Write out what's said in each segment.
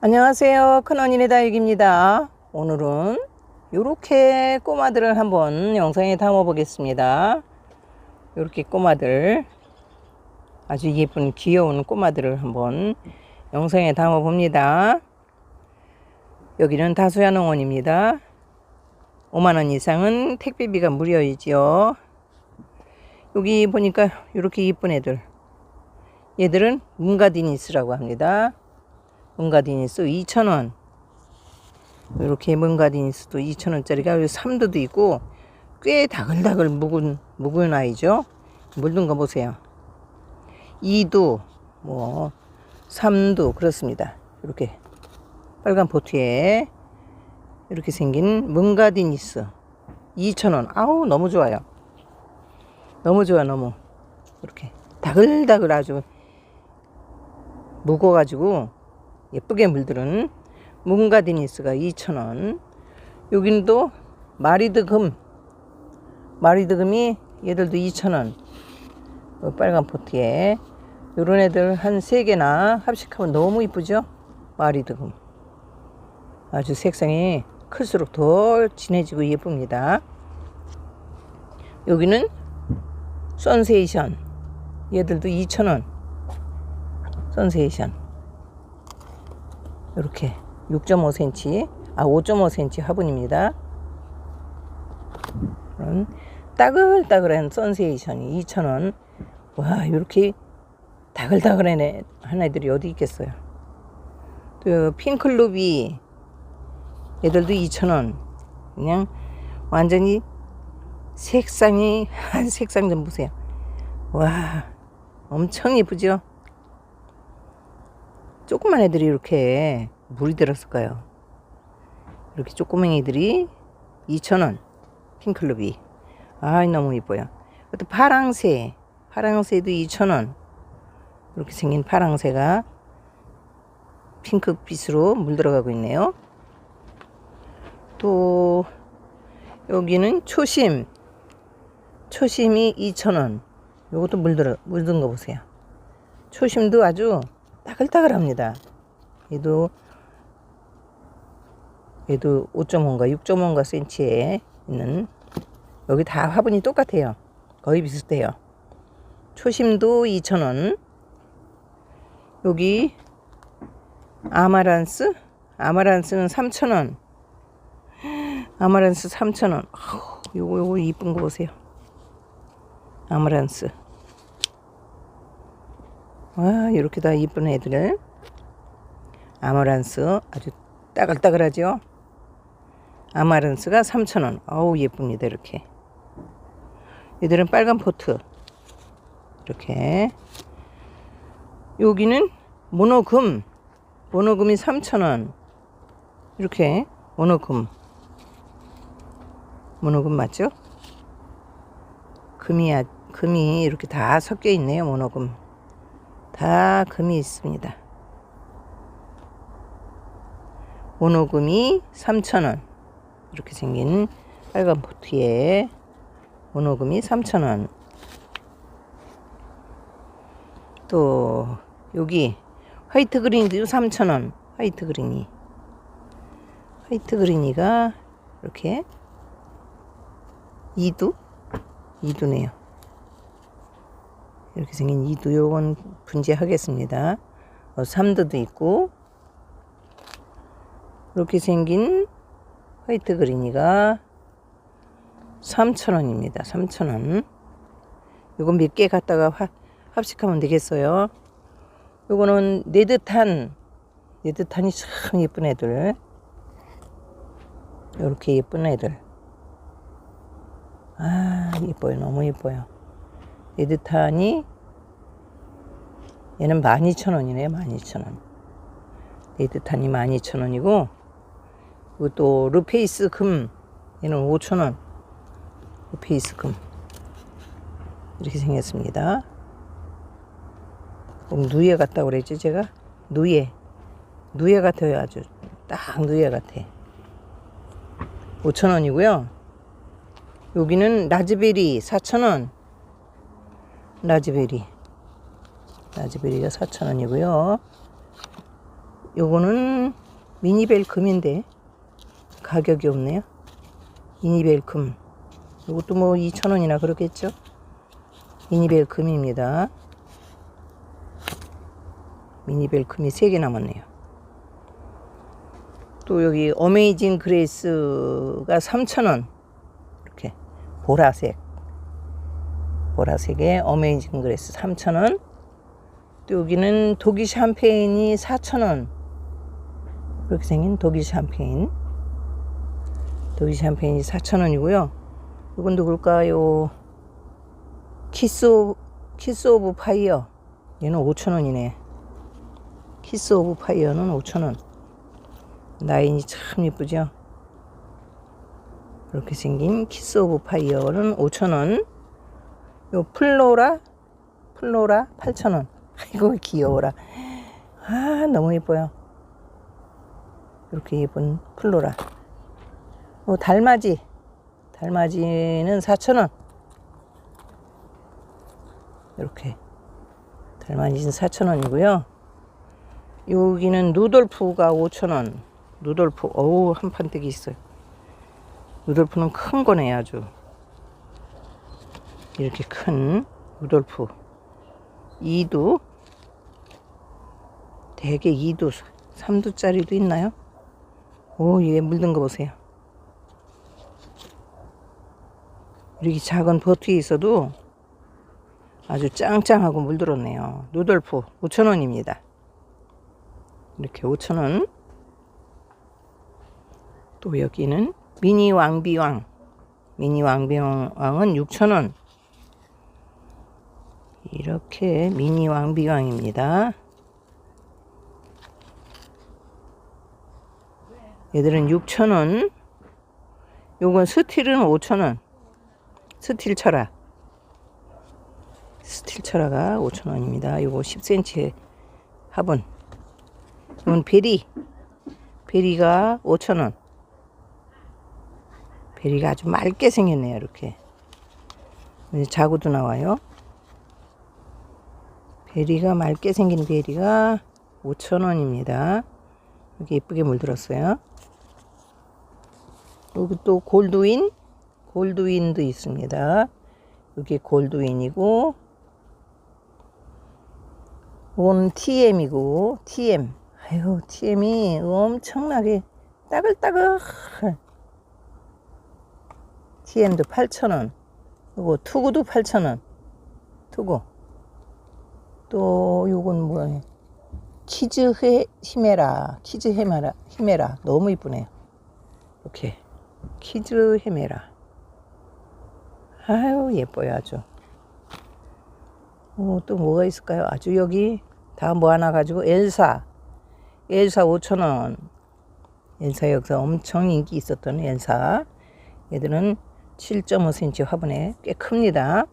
안녕하세요. 큰언니네 다육입니다. 오늘은 이렇게 꼬마들을 한번 영상에 담아 보겠습니다. 이렇게 꼬마들 아주 예쁜 귀여운 꼬마들을 한번 영상에 담아 봅니다. 여기는 다소야 농원입니다. 5만원 이상은 택배비가 무료이지요. 여기 보니까 이렇게 예쁜 애들. 얘들은 문가디니스라고 합니다. 문가디니스 2,000원. 이렇게 문가디니스도 2,000원짜리가 삼두도 있고 꽤 다글다글 묵은 묵은 아이죠. 물든 거 보세요. 2두 뭐 3두 그렇습니다. 이렇게 빨간 보트에 이렇게 생긴 문가디니스 2,000원. 아우 너무 좋아요. 너무 좋아 너무 이렇게 다글다글 아주 묵어가지고 예쁘게 물들은 문가디니스가 2,000원. 여기는 또 마리드금. 마리드금이 얘들도 2,000원. 요 빨간 포트에. 요런 애들 한 3개나 합식하면 너무 이쁘죠? 마리드금. 아주 색상이 클수록 더 진해지고 예쁩니다. 여기는 선세이션. 얘들도 2,000원. 선세이션. 이렇게 6.5cm, 아 5.5cm 화분입니다. 그런 따글따글한 선세이션이 2,000원. 와, 이렇게 다글다글한 애, 한 애들이 어디 있겠어요. 또 핑클루비 얘들도 2,000원. 그냥 완전히 색상이 한 색상 좀 보세요. 와, 엄청 예쁘죠? 조그만 애들이 이렇게 물이 들었을까요? 이렇게 조그만 애들이 2,000원 핑클럽이. 아 너무 이뻐요. 또 파랑새 파랑새도 2,000원. 이렇게 생긴 파랑새가 핑크빛으로 물들어가고 있네요. 또 여기는 초심. 초심이 2,000원. 요것도 물들어 물든 거 보세요. 초심도 아주 따글따글합니다. 얘도 얘도 5.5인가 6.5인가 센치에 있는 여기 다 화분이 똑같아요. 거의 비슷해요. 초심도 2,000원. 여기 아마란스 아마란스는 3,000원. 아마란스 3,000원. 요거 요거 이쁜 거 보세요. 아마란스. 와 이렇게 다 이쁜 애들. 아마란스 아주 따글따글하죠? 아마란스가 3,000원. 어우 예쁩니다 이렇게. 얘들은 빨간 포트. 이렇게. 여기는 모노금. 모노금이 3,000원. 이렇게. 모노금. 모노금 맞죠? 금이 금이 이렇게 다 섞여 있네요 모노금 다 금이 있습니다. 모노금이 3,000원. 이렇게 생긴 빨간 보트에 모노금이 3,000원. 또 여기 화이트 그린도 3,000원. 화이트 그린이. 화이트 그린이가 이렇게 2두? 2두네요. 이렇게 생긴 이두 요건 분재하겠습니다. 어, 3두도 있고 이렇게 생긴 화이트 그린이가 3,000원입니다. 3,000원. 요건 몇 개 갖다가 화, 합식하면 되겠어요. 요거는 네드탄 네드탄이 참 예쁜 애들. 요렇게 예쁜 애들. 아, 예뻐요. 너무 예뻐요. 레드탄이 얘는 12,000원이네요. 12,000원. 레드탄이 12,000원이고 이것도 루페이스 금 얘는 5,000원. 루페이스 금 이렇게 생겼습니다. 꼭 누에 같다고 그랬지 제가? 누에 누에 같아요 아주 딱 누에 같아 5,000원이고요. 여기는 라즈베리 4,000원. 라즈베리. 라즈베리가 4,000원이고요. 요거는 미니벨 금인데 가격이 없네요. 미니벨 금. 이것도 뭐 2,000원이나 그렇겠죠? 미니벨 금입니다. 미니벨 금이 3개 남았네요. 또 여기 어메이징 그레이스가 3,000원. 이렇게 보라색. 보라색의 어메이징 그레이스 3,000원. 또 여기는 독일 샴페인이 4,000원. 이렇게 생긴 독일 샴페인. 독일 샴페인이 4,000원이고요. 이건 누굴까요? 키스 오브, 키스 오브 파이어. 얘는 5,000원이네. 키스 오브 파이어는 5,000원. 라인이 참 예쁘죠? 이렇게 생긴 키스 오브 파이어는 5,000원. 요 플로라? 플로라 8,000원. 아이고, 귀여워라. 아, 너무 예뻐요. 이렇게 예쁜 플로라. 요 달맞이. 달맞이는 4,000원. 이렇게. 달맞이는 4,000원이고요. 여기는 누돌프가 5,000원. 누돌프, 어우, 한 판때기 있어요. 누돌프는 큰 거네, 아주. 이렇게 큰 루돌프. 2두. 대게 2두, 3두짜리도 있나요? 오, 이게 물든 거 보세요. 이렇게 작은 버트에 있어도 아주 짱짱하고 물들었네요. 누돌프 5,000원입니다. 이렇게 5,000원. 또 여기는 미니 왕비왕. 미니 왕비왕은 6,000원. 이렇게 미니 왕비왕입니다. 얘들은 6,000원. 요건 스틸은 5,000원. 스틸 철화. 스틸 철화가 5,000원입니다. 요거 10cm 화분. 이건 베리. 베리가 5,000원. 베리가 아주 맑게 생겼네요. 이렇게. 자구도 나와요. 베리가 맑게 생긴 베리가 5,000원입니다. 이렇게 예쁘게 물들었어요. 여기 또 골드윈, 골드윈도 있습니다. 여기 골드윈이고, 이건 TM이고, TM. 아유, TM이 엄청나게 따글따글. TM도 8,000원. 이거 투구도 8,000원. 투구. 또 요건 뭐야? 키즈 해, 히메라. 키즈 헤메라. 히메라. 너무 이쁘네요. 이렇게. 키즈 헤메라. 아유, 예뻐요, 아주. 어, 또 뭐가 있을까요? 아주 여기 다 모아놔 가지고 엘사. 엘사 5,000원. 엘사 여기서 엄청 인기 있었던 엘사. 얘들은 7.5cm 화분에 꽤 큽니다.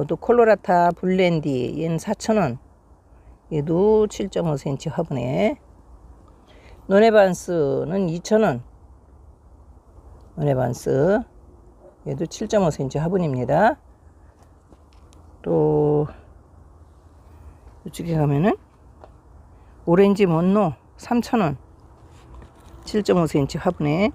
이것도 콜로라타 블렌디 얘는 4,000원. 얘도 7.5cm 화분에. 노네반스는 2,000원. 노네반스 얘도 7.5cm 화분입니다. 또 이쪽에 가면은 오렌지 mon노 3,000원. 7.5cm 화분에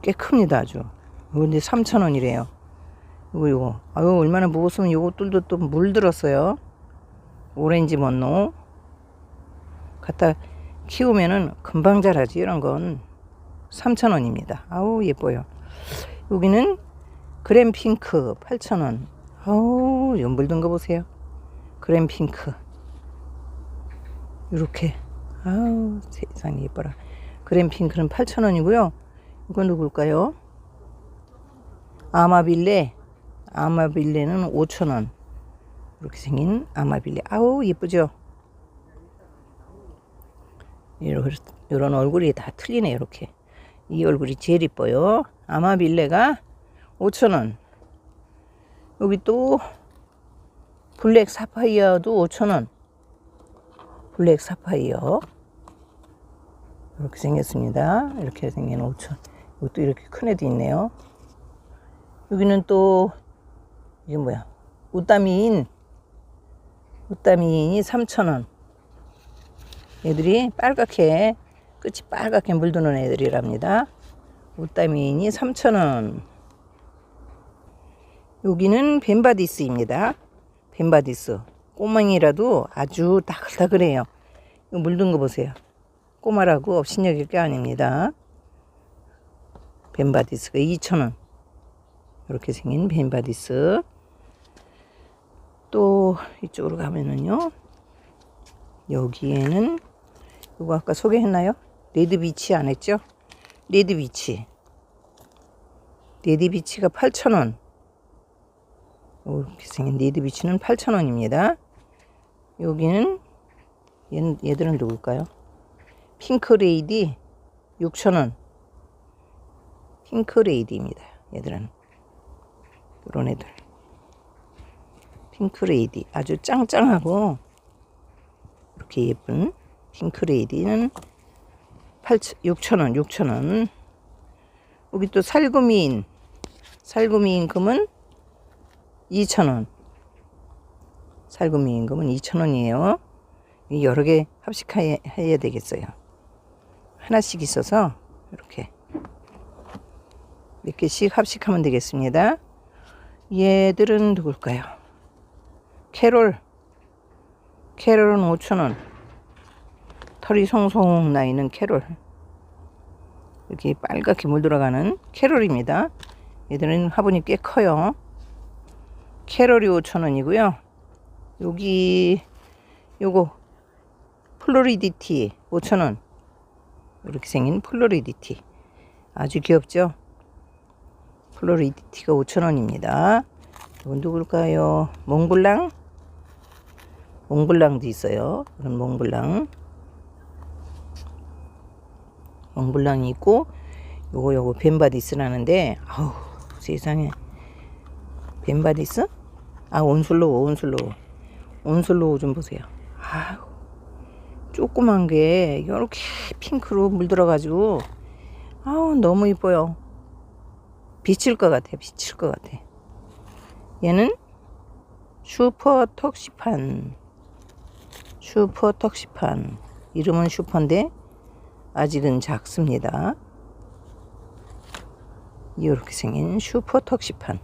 꽤 큽니다 아주. 근데 3,000원이래요. 이거 이거 아유 얼마나 무거웠으면 요것들도 또 물들었어요. 오렌지 mon노 갖다 키우면은 금방 자라지 이런 건 3,000원입니다. 아우 예뻐요. 여기는 그램 핑크 8,000원. 아우 연불든 거 보세요. 그램 핑크. 이렇게 아우 세상에 예뻐라. 그램 핑크는 8,000원이고요. 이건 누굴까요? 아마빌레. 아마빌레는 5,000원. 이렇게 생긴 아마빌레. 아우 예쁘죠? 이런, 이런 얼굴이 다 틀리네 이렇게. 이 얼굴이 제일 이뻐요. 아마빌레가 5,000원. 여기 또 블랙 사파이어도 5,000원. 블랙 사파이어. 이렇게 생겼습니다. 이렇게 생긴 5,000원. 이것도 이렇게 큰 애도 있네요. 여기는 또 이게 뭐야? 우따미인. 우따미인이 3,000원. 애들이 빨갛게 끝이 빨갛게 물드는 애들이랍니다. 웃다미인이 3,000원. 여기는 벤바디스입니다. 벤바디스. 꼬맹이라도 아주 따글따글해요. 물든 거 보세요. 꼬마라고 업신여길 게 아닙니다. 벤바디스가 2,000원. 이렇게 생긴 벤바디스. 또 이쪽으로 가면은요. 여기에는 이거 아까 소개했나요? 레드비치 안 했죠? 레드비치. 레드비치가 8,000원. 이렇게 생긴 레드비치는 8,000원입니다. 여기는 얘, 얘들은 누굴까요? 핑크레이디 6,000원. 핑크레이디입니다. 얘들은. 이런 애들. 핑크레이디. 아주 짱짱하고 이렇게 예쁜 핑크레이디는 6,000원, 6,000원. 여기 또 살구미인. 살구미 임금은 2,000원. 살구미 임금은 2,000원이에요. 여러 개 합식해야 해야 되겠어요. 하나씩 있어서 이렇게 몇 개씩 합식하면 되겠습니다. 얘들은 누굴까요? 캐롤. 캐롤은 5,000원. 털이 송송 나 있는 캐롤. 이렇게 빨갛게 물들어가는 캐롤입니다. 얘들은 화분이 꽤 커요. 캐롤이 5,000원이고요. 여기 요거 플로리디티 5,000원. 이렇게 생긴 플로리디티. 아주 귀엽죠? 플로리디티가 5,000원입니다. 이건 누굴까요? 몽블랑? 몽블랑도 있어요. 그런 몽블랑. 몽블랑이 있고 요거 요거 벤바디스라는데 아우 세상에 벤바디스? 아 온슬로우 온슬로우 온슬로우 좀 보세요. 아우 조그만 게 이렇게 핑크로 물들어가지고 아우 너무 이뻐요. 비칠 것 같아 비칠 것 같아. 얘는 슈퍼 턱시판 슈퍼 턱시판 이름은 슈퍼인데 아직은 작습니다. 이렇게 생긴 슈퍼 턱시판.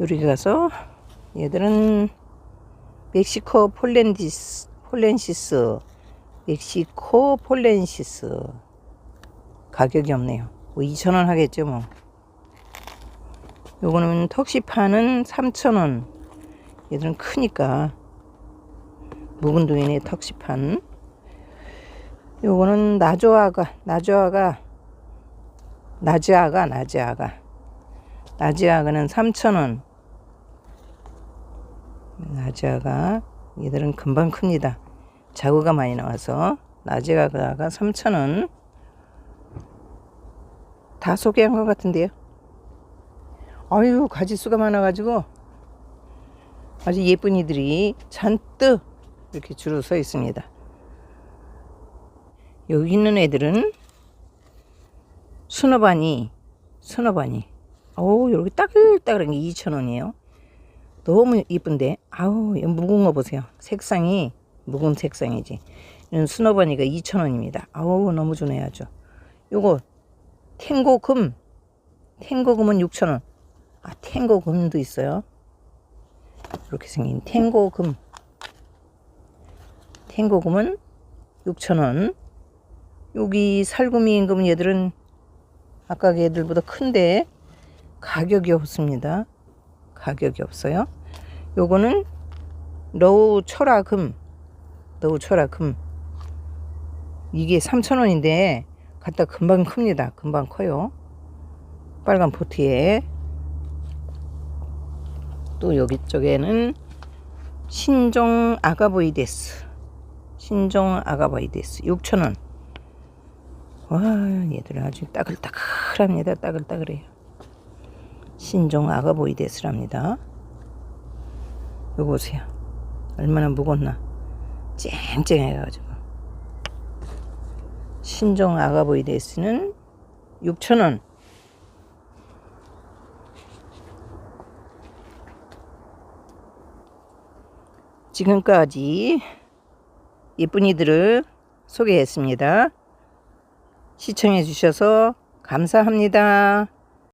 여기 가서 얘들은 멕시코 폴렌디스, 폴렌시스, 멕시코 폴렌시스. 가격이 없네요. 뭐 2,000원 하겠죠, 뭐. 요거는 턱시판은 3,000원. 얘들은 크니까. 묵은 두인의 턱시판. 요거는 나조아가, 나조아가, 나지아가, 나지아가. 나지아가는 3,000원. 나지아가, 얘들은 금방 큽니다. 자구가 많이 나와서. 나지아가가 3,000원. 다 소개한 것 같은데요. 아유, 가지수가 많아가지고 아주 예쁜 이들이 잔뜩 이렇게 줄을 서 있습니다. 여기 있는 애들은 수너바니, 수너바니. 어우, 여기 따글따글한 게 2,000원이에요. 너무 이쁜데, 아우, 이 묵은 거 보세요. 색상이, 묵은 색상이지. 이런 수너바니가 2,000원입니다. 아우, 너무 좋네, 아주. 요거, 탱고금, 탱고금은 6,000원. 아, 탱고금도 있어요. 이렇게 생긴 탱고금. 탱고금은 6,000원. 여기 살구미 임금 얘들은 아까 그 애들보다 큰데 가격이 없습니다. 가격이 없어요. 요거는 러우 철화금. 러우 철화금. 이게 3,000원인데 갖다 금방 큽니다. 금방 커요. 빨간 포트에 또 여기 쪽에는 신종 아가보이데스 신종 아가보이데스 6,000원. 와 얘들 아주 따글따글합니다 따글따글해요 신종 아가보이데스랍니다. 이거 보세요. 얼마나 무겁나. 쨍쨍해가지고. 신종 아가보이데스는 6,000원. 지금까지 이쁜이들을 소개했습니다. 시청해 주셔서 감사합니다.